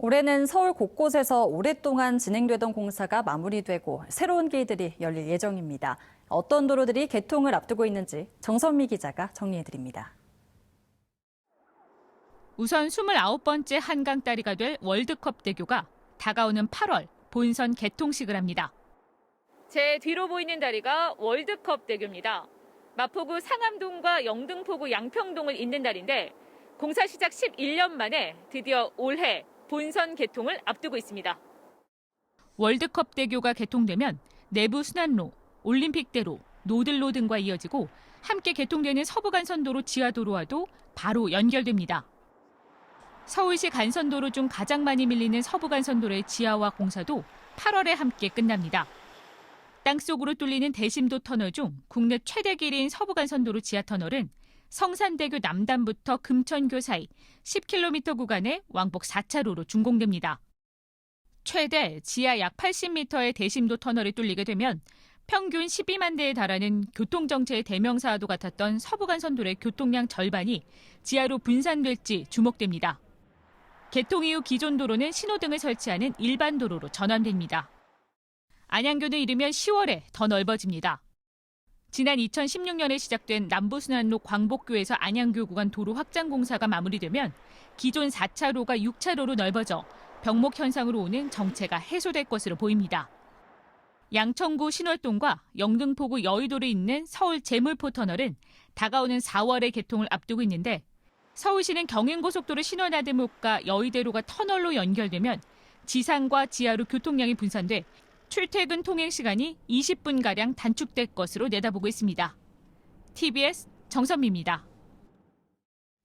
올해는 서울 곳곳에서 오랫동안 진행되던 공사가 마무리되고 새로운 길들이 열릴 예정입니다. 어떤 도로들이 개통을 앞두고 있는지 정선미 기자가 정리해드립니다. 우선 29번째 한강 다리가 될 월드컵 대교가 다가오는 8월 본선 개통식을 합니다. 제 뒤로 보이는 다리가 월드컵 대교입니다. 마포구 상암동과 영등포구 양평동을 잇는 다리인데 공사 시작 11년 만에 드디어 올해 본선 개통을 앞두고 있습니다. 월드컵 대교가 개통되면 내부 순환로, 올림픽대로, 노들로 등과 이어지고 함께 개통되는 서부 간선도로 지하도로와도 바로 연결됩니다. 서울시 간선도로 중 가장 많이 밀리는 서부 간선도로의 지하화 공사도 8월에 함께 끝납니다. 땅속으로 뚫리는 대심도 터널 중 국내 최대 길이인 서부 간선도로 지하 터널은 성산대교 남단부터 금천교 사이 10km 구간에 왕복 4차로로 준공됩니다. 최대 지하 약 80m의 대심도 터널이 뚫리게 되면 평균 12만 대에 달하는 교통정체의 대명사와도 같았던 서부간 선도로의 교통량 절반이 지하로 분산될지 주목됩니다. 개통 이후 기존 도로는 신호등을 설치하는 일반 도로로 전환됩니다. 안양교는 이르면 10월에 더 넓어집니다. 지난 2016년에 시작된 남부순환로 광복교에서 안양교 구간 도로 확장 공사가 마무리되면 기존 4차로가 6차로로 넓어져 병목 현상으로 오는 정체가 해소될 것으로 보입니다. 양천구 신월동과 영등포구 여의도를 잇는 서울 제물포 터널은 다가오는 4월에 개통을 앞두고 있는데 서울시는 경인고속도로 신원나들목과 여의대로가 터널로 연결되면 지상과 지하로 교통량이 분산돼 출퇴근 통행 시간이 20분가량 단축될 것으로 내다보고 있습니다. TBS 정선미입니다.